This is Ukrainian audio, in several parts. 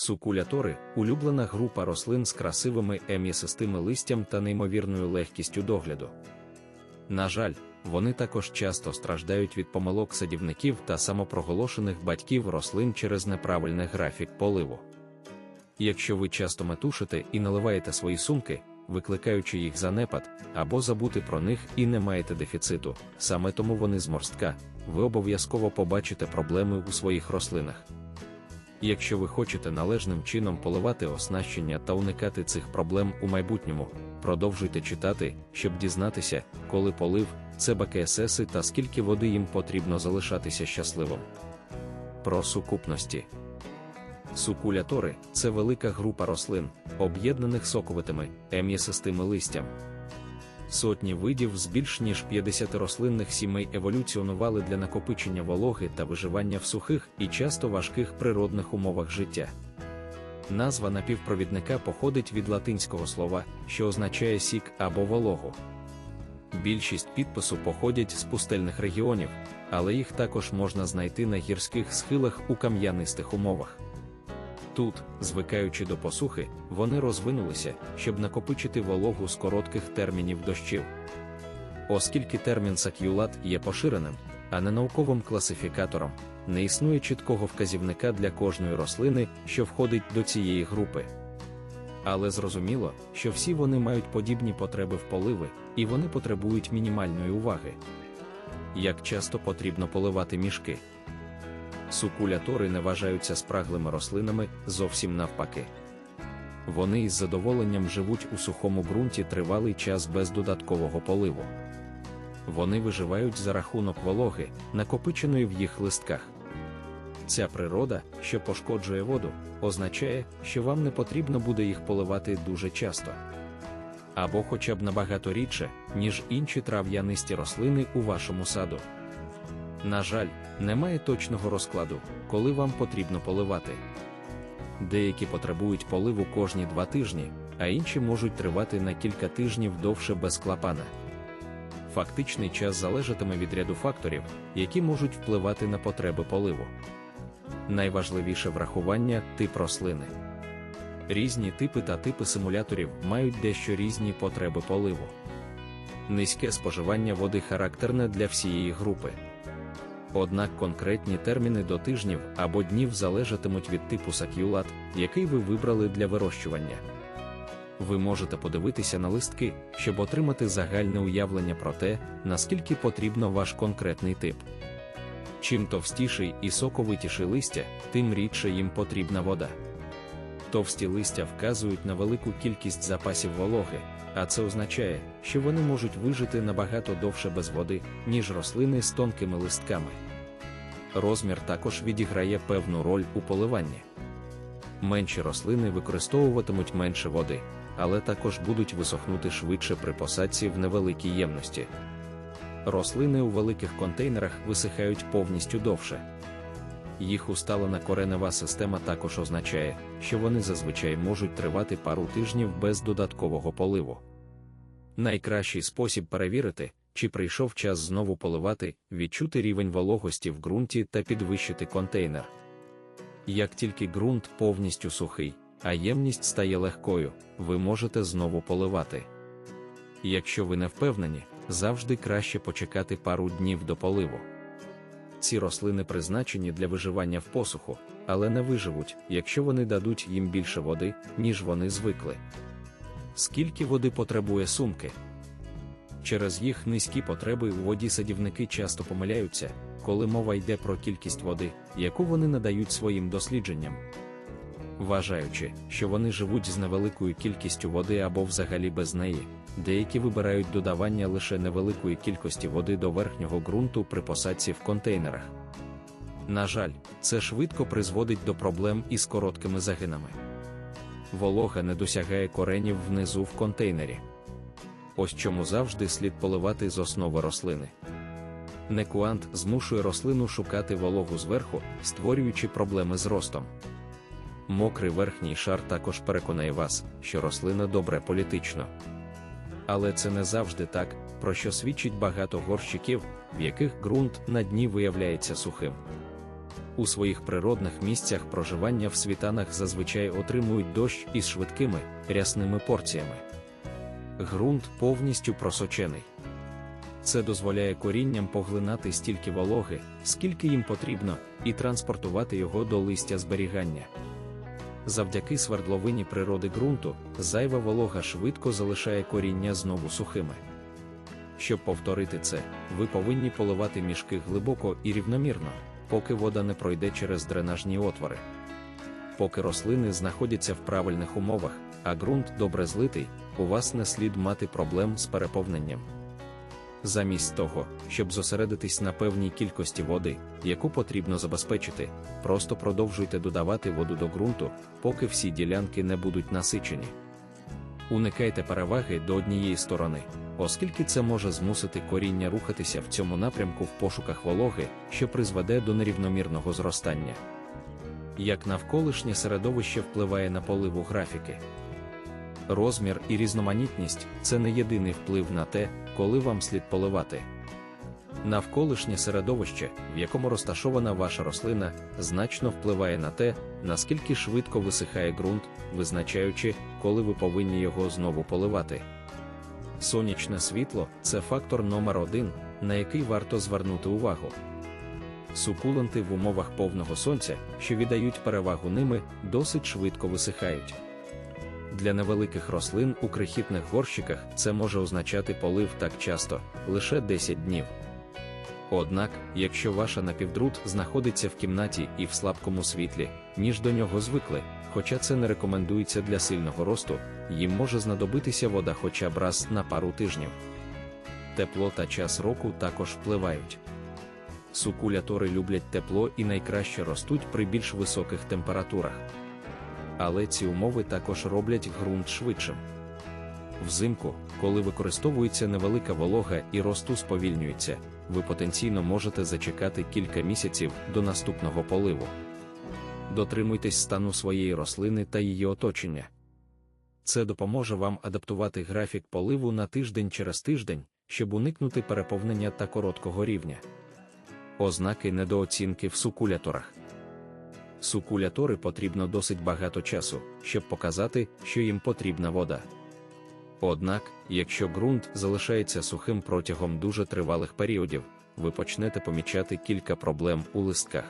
Сукулятори улюблена група рослин з красивими ем'ясистими листям та неймовірною легкістю догляду. На жаль, вони також часто страждають від помилок садівників та самопроголошених батьків рослин через неправильний графік поливу. Якщо ви часто метушите і наливаєте свої сумки, викликаючи їх занепад, або забути про них і не маєте дефіциту, саме тому вони зморстка, ви обов'язково побачите проблеми у своїх рослинах. Якщо ви хочете належним чином поливати оснащення та уникати цих проблем у майбутньому, продовжуйте читати, щоб дізнатися, коли полив, це БКССи та скільки води їм потрібно залишатися щасливим. Про сукупності. Сукулятори це велика група рослин, об'єднаних соковитими, ем'ясистими листям. Сотні видів з більш ніж 50 рослинних сімей еволюціонували для накопичення вологи та виживання в сухих і часто важких природних умовах життя. Назва напівпровідника походить від латинського слова, що означає сік або вологу. Більшість підпису походять з пустельних регіонів, але їх також можна знайти на гірських схилах у кам'янистих умовах. Тут, звикаючи до посухи, вони розвинулися, щоб накопичити вологу з коротких термінів дощів. Оскільки термін сакюлат є поширеним, а не науковим класифікатором, не існує чіткого вказівника для кожної рослини, що входить до цієї групи. Але зрозуміло, що всі вони мають подібні потреби в поливи, і вони потребують мінімальної уваги. Як часто потрібно поливати мішки? Сукулятори не вважаються спраглими рослинами зовсім навпаки. Вони із задоволенням живуть у сухому ґрунті тривалий час без додаткового поливу. Вони виживають за рахунок вологи, накопиченої в їх листках. Ця природа, що пошкоджує воду, означає, що вам не потрібно буде їх поливати дуже часто. Або хоча б набагато рідше, ніж інші трав'янисті рослини у вашому саду. На жаль, немає точного розкладу, коли вам потрібно поливати. Деякі потребують поливу кожні два тижні, а інші можуть тривати на кілька тижнів довше без клапана. Фактичний час залежатиме від ряду факторів, які можуть впливати на потреби поливу. Найважливіше врахування тип рослини. Різні типи та типи симуляторів мають дещо різні потреби поливу. Низьке споживання води характерне для всієї групи. Однак конкретні терміни до тижнів або днів залежатимуть від типу сакюлат, який ви вибрали для вирощування. Ви можете подивитися на листки, щоб отримати загальне уявлення про те, наскільки потрібно ваш конкретний тип. Чим товстіший і соковитіший листя, тим рідше їм потрібна вода. Товсті листя вказують на велику кількість запасів вологи, а це означає, що вони можуть вижити набагато довше без води, ніж рослини з тонкими листками. Розмір також відіграє певну роль у поливанні. Менші рослини використовуватимуть менше води, але також будуть висохнути швидше при посадці в невеликій ємності. Рослини у великих контейнерах висихають повністю довше. Їх усталена коренева система також означає, що вони зазвичай можуть тривати пару тижнів без додаткового поливу. Найкращий спосіб перевірити, чи прийшов час знову поливати, відчути рівень вологості в ґрунті та підвищити контейнер. Як тільки ґрунт повністю сухий, а ємність стає легкою, ви можете знову поливати. Якщо ви не впевнені, завжди краще почекати пару днів до поливу. Ці рослини призначені для виживання в посуху, але не виживуть, якщо вони дадуть їм більше води, ніж вони звикли. Скільки води потребує сумки? Через їх низькі потреби у воді садівники часто помиляються, коли мова йде про кількість води, яку вони надають своїм дослідженням. Вважаючи, що вони живуть з невеликою кількістю води або взагалі без неї, деякі вибирають додавання лише невеликої кількості води до верхнього ґрунту при посадці в контейнерах. На жаль, це швидко призводить до проблем із короткими загинами. Волога не досягає коренів внизу в контейнері. Ось чому завжди слід поливати з основи рослини. Некуант змушує рослину шукати вологу зверху, створюючи проблеми з ростом. Мокрий верхній шар також переконає вас, що рослина добре політично. Але це не завжди так, про що свідчить багато горщиків, в яких ґрунт на дні виявляється сухим. у своїх природних місцях проживання в світанах зазвичай отримують дощ із швидкими, рясними порціями. Ґрунт повністю просочений. Це дозволяє корінням поглинати стільки вологи, скільки їм потрібно, і транспортувати його до листя зберігання. Завдяки свердловині природи ґрунту, зайва волога швидко залишає коріння знову сухими. Щоб повторити це, ви повинні поливати мішки глибоко і рівномірно, поки вода не пройде через дренажні отвори. Поки рослини знаходяться в правильних умовах, а ґрунт добре злитий, у вас не слід мати проблем з переповненням. Замість того, щоб зосередитись на певній кількості води, яку потрібно забезпечити, просто продовжуйте додавати воду до ґрунту, поки всі ділянки не будуть насичені. Уникайте переваги до однієї сторони, оскільки це може змусити коріння рухатися в цьому напрямку в пошуках вологи, що призведе до нерівномірного зростання. Як навколишнє середовище впливає на поливу графіки. Розмір і різноманітність це не єдиний вплив на те, коли вам слід поливати. Навколишнє середовище, в якому розташована ваша рослина, значно впливає на те, наскільки швидко висихає ґрунт, визначаючи, коли ви повинні його знову поливати. Сонячне світло це фактор номер один, на який варто звернути увагу. Сукуленти в умовах повного сонця, що віддають перевагу ними, досить швидко висихають. Для невеликих рослин у крихітних горщиках це може означати полив так часто, лише 10 днів. Однак, якщо ваша напівдрут знаходиться в кімнаті і в слабкому світлі, ніж до нього звикли, хоча це не рекомендується для сильного росту, їм може знадобитися вода хоча б раз на пару тижнів. Тепло та час року також впливають. Сукулятори люблять тепло і найкраще ростуть при більш високих температурах. Але ці умови також роблять ґрунт швидшим. Взимку, коли використовується невелика волога і росту сповільнюється, ви потенційно можете зачекати кілька місяців до наступного поливу. Дотримуйтесь стану своєї рослини та її оточення. Це допоможе вам адаптувати графік поливу на тиждень через тиждень, щоб уникнути переповнення та короткого рівня. Ознаки недооцінки в сукуляторах. Сукулятори потрібно досить багато часу, щоб показати, що їм потрібна вода. Однак, якщо ґрунт залишається сухим протягом дуже тривалих періодів, ви почнете помічати кілька проблем у листках.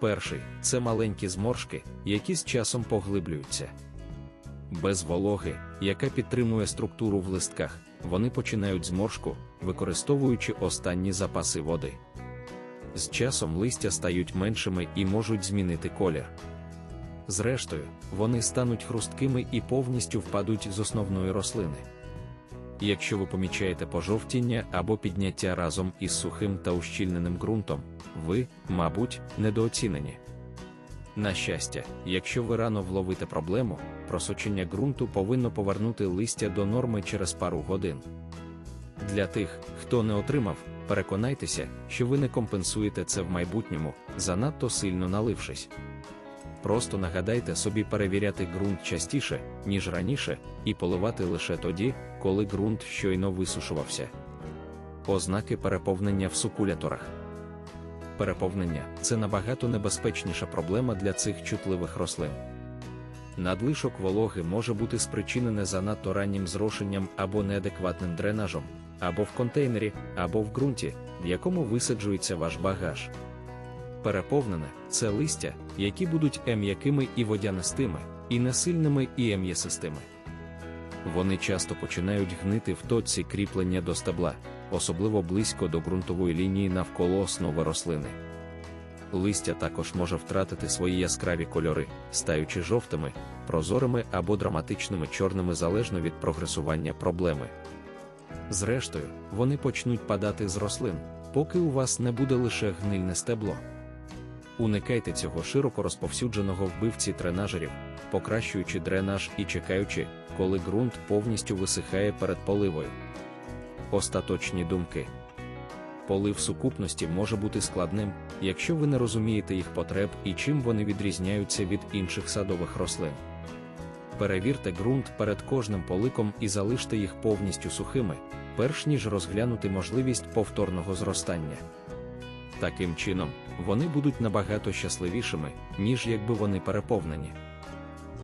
Перший це маленькі зморшки, які з часом поглиблюються. Без вологи, яка підтримує структуру в листках, вони починають зморшку, використовуючи останні запаси води. З часом листя стають меншими і можуть змінити колір. Зрештою, вони стануть хрусткими і повністю впадуть з основної рослини. Якщо ви помічаєте пожовтіння або підняття разом із сухим та ущільненим ґрунтом, ви, мабуть, недооцінені. На щастя, якщо ви рано вловите проблему, просочення ґрунту повинно повернути листя до норми через пару годин. Для тих, хто не отримав, переконайтеся, що ви не компенсуєте це в майбутньому, занадто сильно налившись. Просто нагадайте собі перевіряти ґрунт частіше, ніж раніше, і поливати лише тоді, коли ґрунт щойно висушувався. Ознаки переповнення в сукуляторах. Переповнення це набагато небезпечніша проблема для цих чутливих рослин. Надлишок вологи може бути спричинене занадто раннім зрошенням або неадекватним дренажем, або в контейнері, або в ґрунті, в якому висаджується ваш багаж. Переповнене це листя, які будуть ем'якими і водянистими, і несильними і ем'ясистими. Вони часто починають гнити в точці кріплення до стебла, особливо близько до ґрунтової лінії навколо основи рослини. Листя також може втратити свої яскраві кольори, стаючи жовтими, прозорими або драматичними чорними залежно від прогресування проблеми. Зрештою, вони почнуть падати з рослин, поки у вас не буде лише гнильне стебло. Уникайте цього широко розповсюдженого вбивці тренажерів, покращуючи дренаж і чекаючи, коли ґрунт повністю висихає перед поливою. Остаточні думки. Полив сукупності може бути складним, якщо ви не розумієте їх потреб і чим вони відрізняються від інших садових рослин. Перевірте ґрунт перед кожним поликом і залиште їх повністю сухими, перш ніж розглянути можливість повторного зростання. Таким чином, вони будуть набагато щасливішими, ніж якби вони переповнені.